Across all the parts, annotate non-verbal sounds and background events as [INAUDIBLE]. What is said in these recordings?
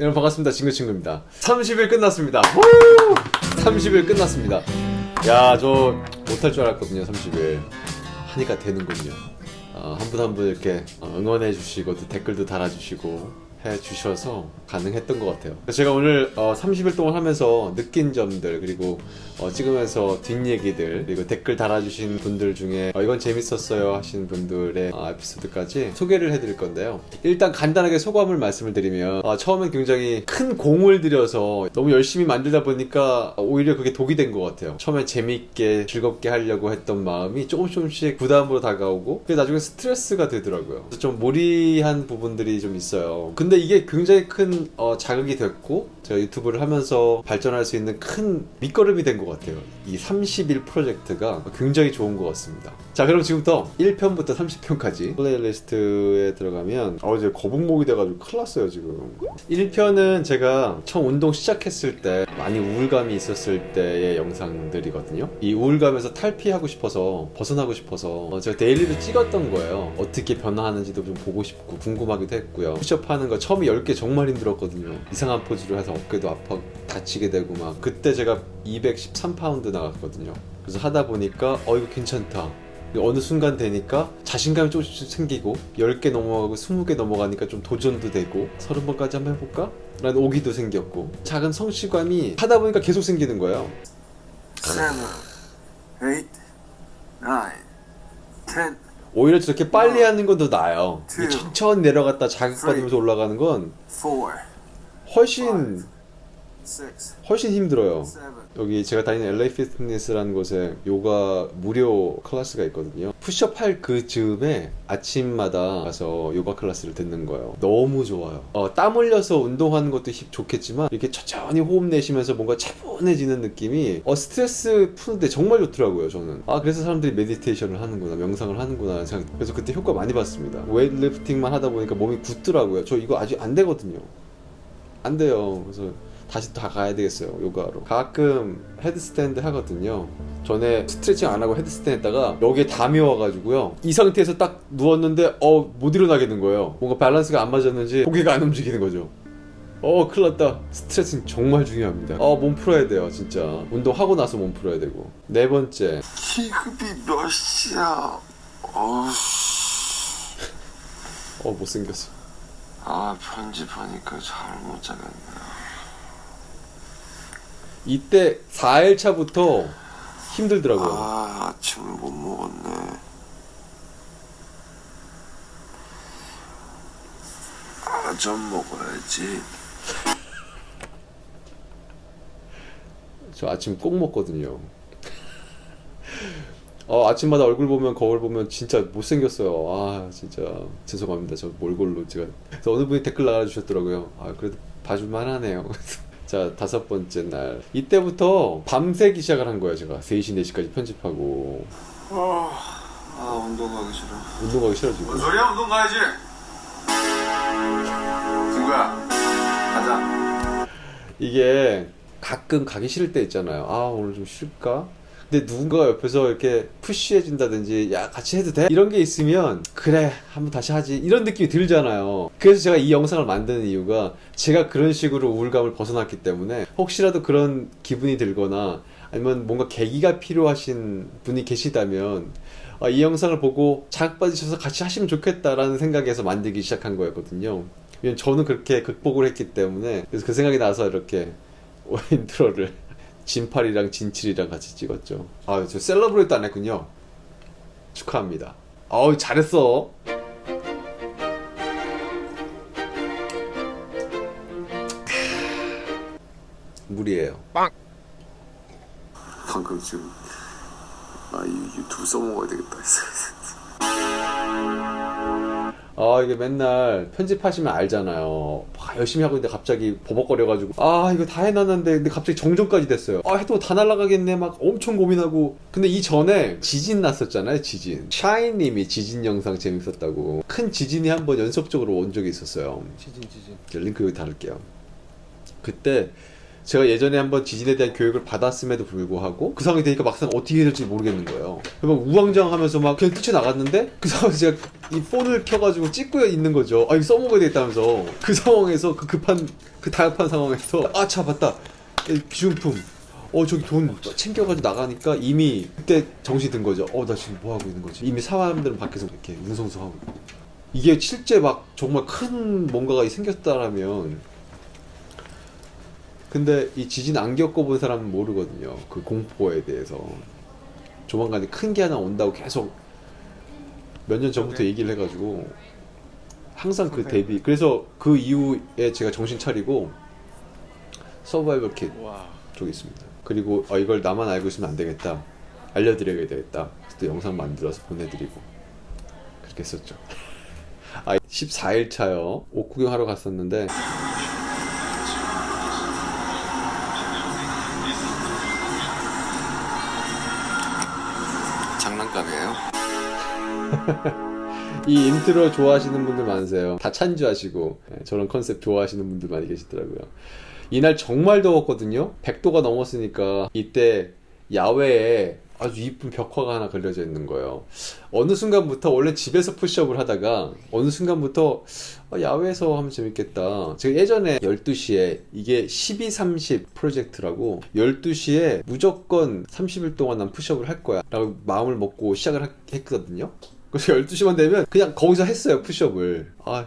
여러분 반갑습니다. 친구 친구입니다. 30일 끝났습니다. 후! 30일 끝났습니다. 야, 저 못할 줄 알았거든요. 30일. 하니까 되는군요. 어, 한분한분 이렇게 어, 응원해 주시고 또 댓글도 달아 주시고 해 주셔서 가능했던 것 같아요. 제가 오늘 어, 30일 동안 하면서 느낀 점들 그리고 어, 찍으면서 뒷얘기들 그리고 댓글 달아주신 분들 중에 어, 이건 재밌었어요 하신 분들의 어, 에피소드까지 소개를 해드릴 건데요. 일단 간단하게 소감을 말씀을 드리면 어, 처음엔 굉장히 큰 공을 들여서 너무 열심히 만들다 보니까 오히려 그게 독이 된 것 같아요. 처음에 재밌게 즐겁게 하려고 했던 마음이 조금씩 조금씩 부담으로 다가오고 그게 나중에 스트레스가 되더라고요. 그래서 좀 무리한 부분들이 좀 있어요. 근데 이게 굉장히 큰 어, 자극이 됐고 제가 유튜브를 하면서 발전할 수 있는 큰 밑거름이 된 것 같아요. 이 30일 프로젝트가 굉장히 좋은 것 같습니다. 자, 그럼 지금부터 1편부터 30편까지 플레이리스트에 들어가면 어 이제 거북목이 돼가지고 큰일 났어요 지금. 1편은 제가 처음 운동 시작했을 때 많이 우울감이 있었을 때의 영상들이거든요. 이 우울감에서 탈피하고 싶어서 벗어나고 싶어서 어, 제가 데일리를 찍었던 거예요. 어떻게 변화하는지도 좀 보고 싶고 궁금하기도 했고요. 푸시업 하는 거 처음에 10개 정말 힘들었거든요. 이상한 포즈를 해서 어깨도 아파 다치게 되고 막 그때 제가 213파운드 나갔거든요. 그래서 하다 보니까 어 이거 괜찮다. 어느 순간 되니까 자신감이 조금씩 생기고 10개 넘어가고 20개 넘어가니까 좀 도전도 되고 30번까지 한번 해볼까? 라는 오기도 생겼고 작은 성취감이 하다 보니까 계속 생기는 거예요 seven, eight, nine, ten. 오히려 저렇게 빨리 하는 건 더 나아요. 이게 two, 천천히 내려갔다 자극받으면서 올라가는 건 four, 훨씬 six, 훨씬 힘들어요 여기 제가 다니는 LA 피트니스라는 곳에 요가 무료 클래스가 있거든요. 푸시업 할 그 즈음에 아침마다 가서 요가 클래스를 듣는 거예요. 너무 좋아요. 어, 땀 흘려서 운동하는 것도 힘 좋겠지만 이렇게 천천히 호흡 내쉬면서 뭔가 차분해지는 느낌이 어, 스트레스 푸는데 정말 좋더라고요. 저는. 아 그래서 사람들이 메디테이션을 하는구나, 명상을 하는구나 생각. 그래서 그때 효과 많이 봤습니다. 웨이트리프팅만 하다 보니까 몸이 굳더라고요. 저 이거 아직 안 되거든요. 안 돼요. 그래서 다시 다 가야 되겠어요 요가로 가끔 헤드스탠드 하거든요. 전에 스트레칭 안 하고 헤드스탠드 했다가 여기에 담이 와가지고요. 이 상태에서 딱 누웠는데 어 못 일어나겠는 거예요. 뭔가 밸런스가 안 맞았는지 고개가 안 움직이는 거죠. 어 큰일 났다. 스트레칭 정말 중요합니다. 어몸 풀어야 돼요 진짜. 운동하고 나서 몸 풀어야 되고. 네 번째. 시급이 몇이야? 어우, 어 못생겼어. 아 편집하니까 잘 못 자겠네. 이때 4일 차부터 힘들더라고요 아 아침을 못 먹었네. 아점 먹어야지. 저 아침 꼭 먹거든요. 어, 아침마다 얼굴 보면 거울 보면 진짜 못생겼어요. 아 진짜 죄송합니다. 저 몰골로 제가 그래서 어느 분이 댓글 달아주셨더라고요. 아 그래도 봐줄만 하네요. [LAUGHS] 자 다섯 번째 날 이때부터 밤새기 시작을 한 거예요. 제가 3시 4시까지 편집하고 아 운동 가기 싫어. 운동 가기 싫어지고 뭔 소리야 운동 가야지. 친구야 가자. 이게 가끔 가기 싫을 때 있잖아요. 아 오늘 좀 쉴까? 근데 누군가가 옆에서 이렇게 푸시해준다든지 야 같이 해도 돼? 이런 게 있으면 그래 한번 다시 하지 이런 느낌이 들잖아요. 그래서 제가 이 영상을 만드는 이유가 제가 그런 식으로 우울감을 벗어났기 때문에 혹시라도 그런 기분이 들거나 아니면 뭔가 계기가 필요하신 분이 계시다면 아, 이 영상을 보고 자극 받으셔서 같이 하시면 좋겠다라는 생각에서 만들기 시작한 거였거든요. 저는 그렇게 극복을 했기 때문에 그래서 그 생각이 나서 이렇게 [LAUGHS] 인트로를 진팔이랑 진칠이랑 같이 찍었죠. 아, 저 셀러브레이트 안 했군요. 축하합니다. 아우 잘했어. 물이에요. 방금 지금 아 이 유튜브 써먹어야 되겠다 했어. [LAUGHS] 아 이게 맨날 편집하시면 알잖아요. 막 열심히 하고 있는데 갑자기 버벅거려가지고 아 이거 다 해놨는데 근데 갑자기 정전까지 됐어요. 아 해도 다 날라가겠네 막 엄청 고민하고 근데 이 전에 지진 났었잖아요 지진. 샤이님이 지진 영상 재밌었다고 큰 지진이 한번 연속적으로 온 적이 있었어요. 지진 지진 자, 링크 여기 달을게요. 그때 제가 예전에 한번 지진에 대한 교육을 받았음에도 불구하고 그 상황이 되니까 막상 어떻게 해야 될지 모르겠는 거예요. 막 우왕좌왕하면서 막 그냥 뛰쳐나갔는데 그 상황에서 제가 이 폰을 켜가지고 찍고 있는 거죠. 아 이거 써먹어야 되겠다면서 그 상황에서 그 급한 그 다급한 상황에서 아차 맞다 이 기준품 어 저기 돈 챙겨가지고 나가니까 이미 그때 정신 든 거죠. 어 나 지금 뭐 하고 있는 거지? 이미 사람들은 밖에서 이렇게 웅성성하고 있고. 이게 실제 막 정말 큰 뭔가가 생겼다라면 근데 이 지진 안 겪어본 사람은 모르거든요. 그 공포에 대해서. 조만간에 큰 게 하나 온다고 계속 몇 년 전부터 얘기를 해가지고 항상 그 대비. 그래서 그 이후에 제가 정신 차리고 서바이벌 킷 쪽에 있습니다. 그리고 아, 이걸 나만 알고 있으면 안 되겠다. 알려드려야 되겠다. 그때 영상 만들어서 보내드리고 그렇게 했었죠. [LAUGHS] 아, 14일 차요. 옷 구경하러 갔었는데 [LAUGHS] 이 인트로 좋아하시는 분들 많으세요. 다 찬주하시고 예, 저런 컨셉 좋아하시는 분들 많이 계시더라고요. 이날 정말 더웠거든요. 100도가 넘었으니까 이때 야외에 아주 이쁜 벽화가 하나 걸려져 있는 거예요. 어느 순간부터 원래 집에서 푸시업을 하다가 어느 순간부터 아, 야외에서 하면 재밌겠다. 제가 예전에 12시에 이게 12-30 프로젝트라고 12시에 무조건 30일 동안 난 푸시업을 할 거야 라고 마음을 먹고 시작을 하- 했거든요. 그래서 12시만 되면 그냥 거기서 했어요 푸시업을. 아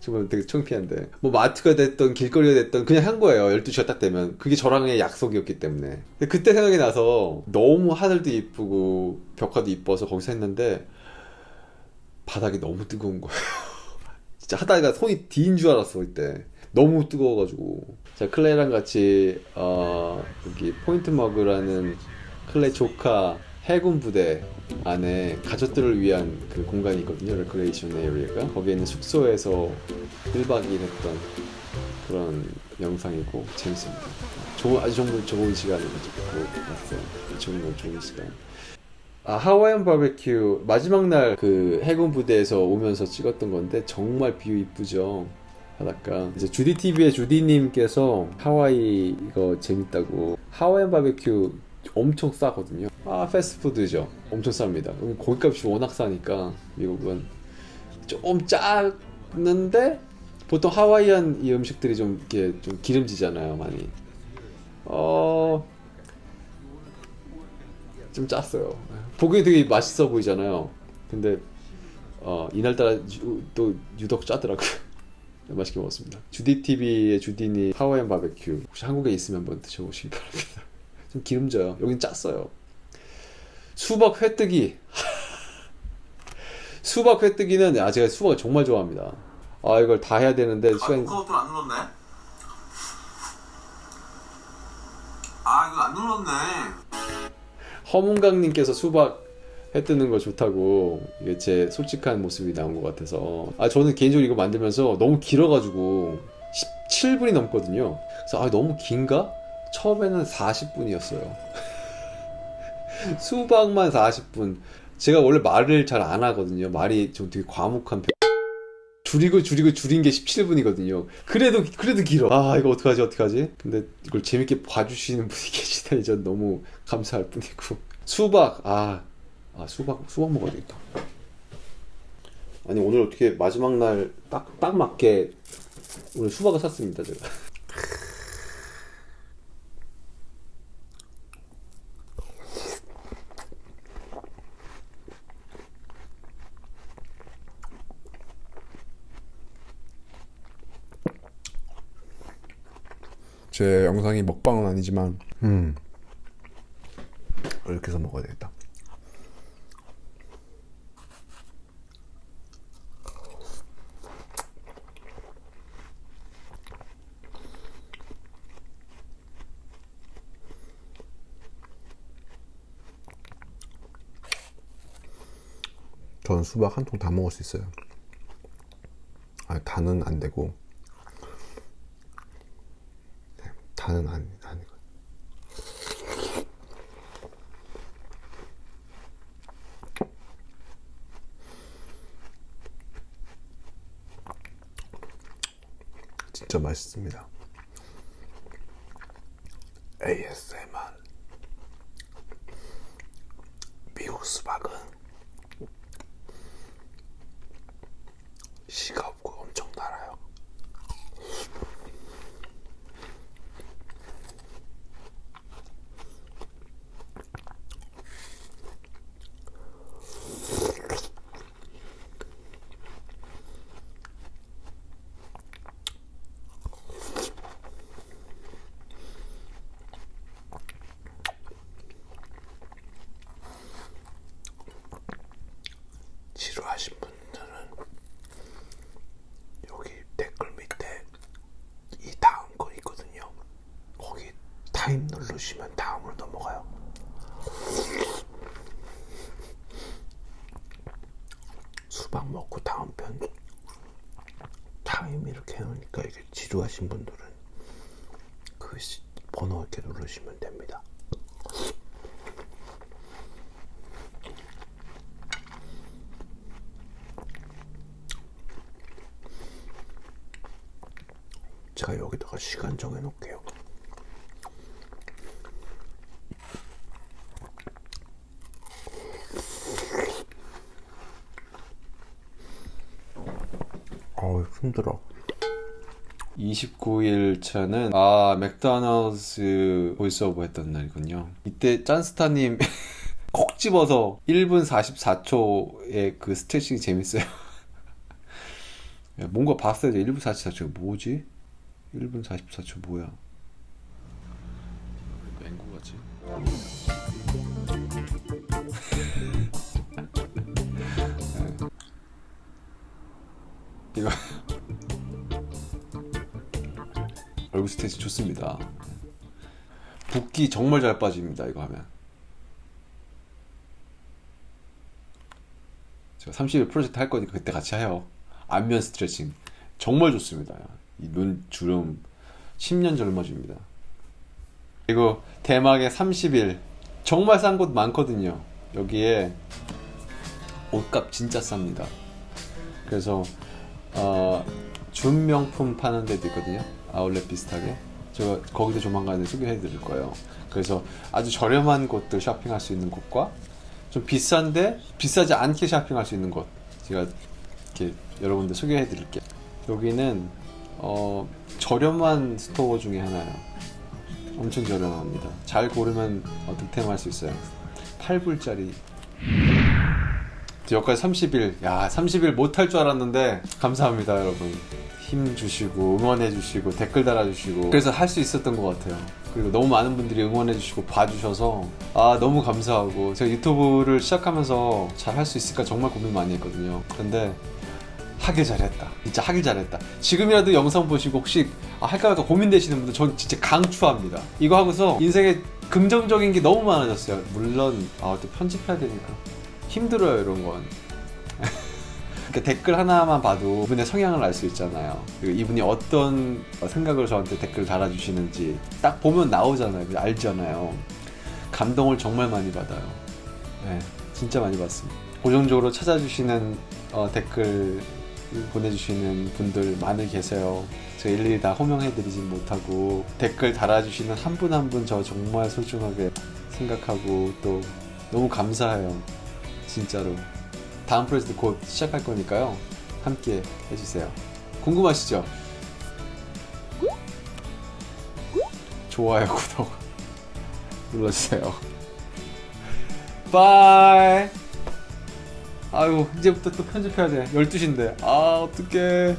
정말 되게 창피한데. 뭐 마트가 됐던 길거리가 됐던 그냥 한 거예요 12시가 딱 되면. 그게 저랑의 약속이었기 때문에. 근데 그때 생각이 나서 너무 하늘도 이쁘고 벽화도 이뻐서 거기서 했는데 바닥이 너무 뜨거운 거예요. [LAUGHS] 진짜 하다가 손이 뒤인 줄 알았어 그때. 너무 뜨거워가지고. 자 클레이랑 같이 어 여기 포인트 머그라는 클레이 조카 해군 부대 안에 가족들을 위한 그 공간이 있거든요 레크레이션 에리어가. 거기에 있는 숙소에서 1박 2일 했던 그런 영상이고 재밌습니다. 좋은, 아주 정말 좋은 시간을 가지고 왔어요. 정말 좋은 시간. 아 하와이안 바베큐 마지막 날 그 해군 부대에서 오면서 찍었던 건데 정말 뷰 이쁘죠? 바닷가 이제 주디 TV의 주디님께서 하와이 이거 재밌다고 하와이안 바베큐 엄청 싸거든요 아 패스트푸드죠 엄청 쌉니다 고기값이 워낙 싸니까 미국은 좀 작는데 보통 하와이안 이 음식들이 좀 이렇게 좀 기름지잖아요 많이 어 좀 짰어요. 보기에 되게 맛있어 보이잖아요. 근데 어, 이날따라 유, 또 유독 짜더라고요. [LAUGHS] 맛있게 먹었습니다. 주디 TV의 주디니 하와이안 바베큐 혹시 한국에 있으면 한번 드셔보시기 바랍니다. 좀 기름져요. 여긴 짰어요. 수박 회뜨기. [LAUGHS] 수박 회뜨기는 아 제가 수박을 정말 좋아합니다. 아 이걸 다 해야 되는데 시간 버튼 안 눌렀네. 아 이거 안 눌렀네. 허문강님께서 수박 해 뜨는 거 좋다고 이게 제 솔직한 모습이 나온 것 같아서 아 저는 개인적으로 이거 만들면서 너무 길어가지고 17분이 넘거든요 그래서 아 너무 긴가? 처음에는 40분이었어요. [LAUGHS] 수박만 40분. 제가 원래 말을 잘 안 하거든요. 말이 좀 되게 과묵한 편. 줄이고 줄이고 줄인 게 17분이거든요. 그래도 그래도 길어. 아 이거 어떡하지 어떡하지? 근데 이걸 재밌게 봐주시는 분이 [LAUGHS] 계시다니 전 너무 감사할 뿐이고. 수박. 아, 아 수박 수박 먹어야 되겠다. 아니 오늘 어떻게 마지막 날 딱딱 맞게 오늘 수박을 샀습니다 제가 제 영상이 먹방은 아니지만 음. 이렇게 해서 먹어야 되겠다. 전 수박 한 통 다 먹을 수 있어요. 아 다는 안 되고 다는 아니 아니고 진짜 맛있습니다. ASMR 미국 수박은 씨가 없고 엄청 달아요. 지루하신 분들은 여기 댓글 밑에 이 다음 거 있거든요. 거기 타임 누르시면 다음으로 넘어가요. 수박 먹고 다음 편 이렇게 해놓으니까 이게 지루하신 분들은 그 시- 번호 이렇게 누르시면 됩니다. 제가 여기다가 시간 정해 놓을게요. 어우 힘들어. 29일 차는 아 맥도날드 보이스오버 했던 날이군요. 이때 짠스타님 [LAUGHS] 콕 집어서 1분 44초의 그 스트레칭이 재밌어요. [LAUGHS] 야, 뭔가 봤어야 돼. 1분 44초 뭐지? 1분 44초 뭐야? 맹구 같지? [LAUGHS] 이거 얼굴 스테이지 좋습니다. 붓기 정말 잘 빠집니다. 이거 하면. 제가 30일 프로젝트 할 거니까 그때 같이 해요. 안면 스트레칭 정말 좋습니다. 이 눈 주름 10년 젊어집니다. 그리고 대망의 30일 정말 싼 곳 많거든요. 여기에 옷값 진짜 쌉니다. 그래서 어, 준명품 파는 데도 있거든요. 아울렛 비슷하게. 제가 거기도 조만간에 소개해 드릴 거예요. 그래서 아주 저렴한 곳들 쇼핑할 수 있는 곳과 좀 비싼데 비싸지 않게 쇼핑할 수 있는 곳 제가 이렇게 여러분들 소개해 드릴게요. 여기는 어, 저렴한 스토어 중에 하나예요. 엄청 저렴합니다. 잘 고르면 어, 득템할 수 있어요. 8불짜리 여기까지 30일. 야, 30일 못할 줄 알았는데 감사합니다, 여러분. 힘 주시고 응원해 주시고 댓글 달아 주시고 그래서 할 수 있었던 것 같아요. 그리고 너무 많은 분들이 응원해 주시고 봐 주셔서 아, 너무 감사하고 제가 유튜브를 시작하면서 잘 할 수 있을까 정말 고민 많이 했거든요. 근데 하길 잘했다. 진짜 하길 잘했다. 지금이라도 영상 보시고 혹시 아, 할까 말까 고민되시는 분들 전 진짜 강추합니다. 이거 하고서 인생에 긍정적인 게 너무 많아졌어요. 물론 아, 또 편집해야 되니까 힘들어요 이런 건. 그러니까 댓글 하나만 봐도 이분의 성향을 알 수 있잖아요. 그리고 이분이 어떤 생각을 저한테 댓글 달아주시는지 딱 보면 나오잖아요. 알잖아요. 감동을 정말 많이 받아요. 네, 진짜 많이 받습니다. 고정적으로 찾아주시는 어, 댓글 보내주시는 분들 많이 계세요. 제가 일일이 다 호명해드리진 못하고 댓글 달아주시는 한 분 한 분 저 정말 소중하게 생각하고 또 너무 감사해요. 진짜로. 다음 프로젝트 곧 시작할 거니까요. 함께 해주세요. 궁금하시죠? 좋아요, 구독 [LAUGHS] 눌러주세요. 바이. 아유, 이제부터 또 편집해야 돼. 12시인데. 아, 어떡해.